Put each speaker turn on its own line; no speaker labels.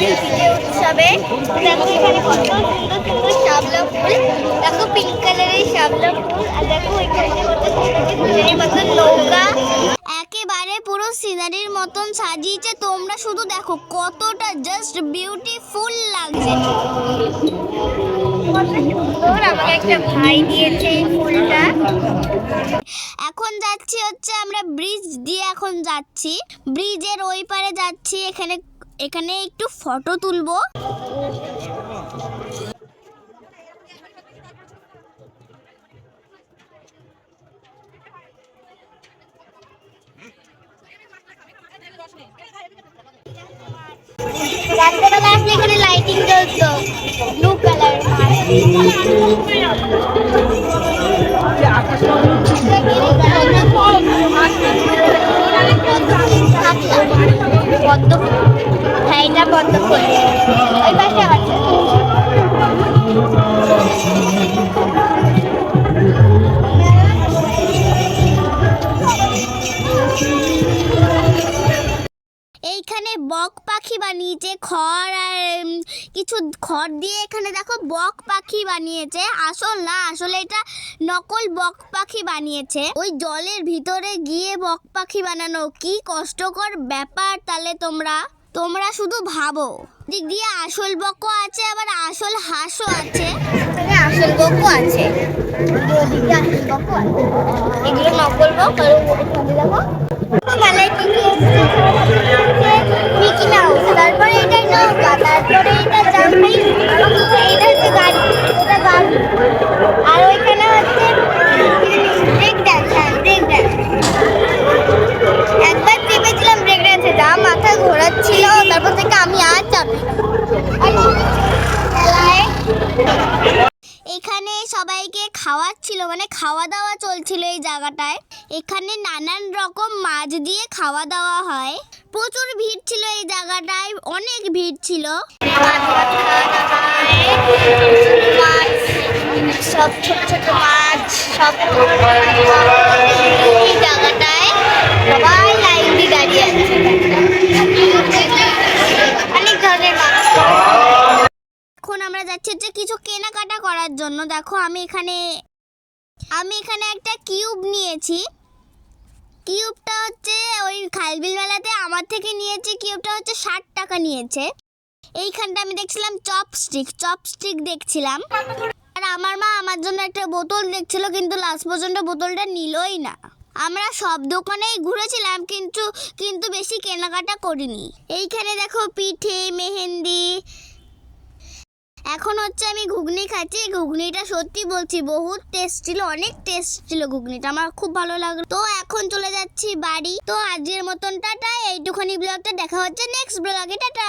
বিজয় উৎসবে। দেখো এখানে কত সুন্দর সুন্দর শাপলা ফুল। দেখো পিঙ্ক কালারের শাপলা ফুল। আর দেখো এখানে কত সুন্দর সিনারির মতন নৌকা। একেবারে পুরো সিনারির মতন সাজিয়েছে। তোমরা শুধু দেখো কতটা জাস্ট বিউটিফুল লাগছে। আমাকে একটা ভাই দিয়েছে ফুলটা। এখন যাচ্ছি হচ্ছে আমরা ব্রিজ দিয়ে এখন যাচ্ছি। ব্রিজের ওই পারে যাচ্ছি। এখানে এখানে একটু ফটো তুলবো। আসলে এখানে লাইটিং জ্বলতো। ব্লু কালার এইখানে বক পাখি বানিয়েছে, খড় আর কিছু খড় দিয়ে এখানে দেখো বক পাখি বানিয়েছে। আসল না, আসলে এটা নকল বক পাখি বানিয়েছে। ওই জলের ভিতরে গিয়ে বক পাখি বানানো কি কষ্টকর ব্যাপার তাহলে তোমরা তোমরা শুধু ভাবো। দিক দিয়ে আসল বকও আছে, আবার আসল হাঁসও আছে। আসল বকও আছে। এগুলো নকল বক, আর দেখো। মেলায় কি কি আর ওইখানে হচ্ছে ব্রেক ড্যান্স হ্যাঁ ব্রেক ড্যান্স একবার চেপেছিলাম ব্রেক ড্যান্সে যা মাথা ঘোরাচ্ছিল, তারপর থেকে আমি আর চাপি এখানে সবাইকে খাওয়াচ্ছিল মানে খাওয়া দাওয়া চলছিল এই জায়গাটায়। এখানে নানান রকম মাছ দিয়ে খাওয়া দাওয়া হয়। প্রচুর ভিড় ছিল এই জায়গাটায়, অনেক ভিড় ছিল। সব ছোট ছোট মাছ, সব এই জায়গাটায় সবাই লাইন দিয়ে দাঁড়িয়ে আছে। অনেক এখন আমরা যাচ্ছি হচ্ছে কিছু কেনাকাটা করার জন্য। দেখো, আমি এখানে আমি এখানে একটা কিউব নিয়েছি। কিউবটা হচ্ছে ওই খালবিল মেলাতে আমার থেকে নিয়েছি। কিউবটা হচ্ছে ষাট টাকা নিয়েছে। এইখানটা আমি দেখছিলাম চপস্টিক চপস্টিক দেখছিলাম। আমার মা আমার জন্য একটা বোতল দেখছিল, কিন্তু লাস্ট পর্যন্ত বোতলটা নিলই না। আমরা সব দোকানেই ঘুরেছিলাম, কিন্তু কিন্তু বেশি কেনাকাটা করিনি। এইখানে দেখো পিঠে, মেহেন্দি। এখন হচ্ছে আমি ঘুগনি খাচ্ছি। ঘুগনিটা সত্যি বলছি, বহুত টেস্ট ছিল, অনেক টেস্ট ছিল ঘুগনিটা, আমার খুব ভালো লাগল। তো এখন চলে যাচ্ছি বাড়ি। তো আজকের মতন, টাটা। এইটুখানি ব্লগটা দেখা হচ্ছে নেক্সট ব্লগে টাটা।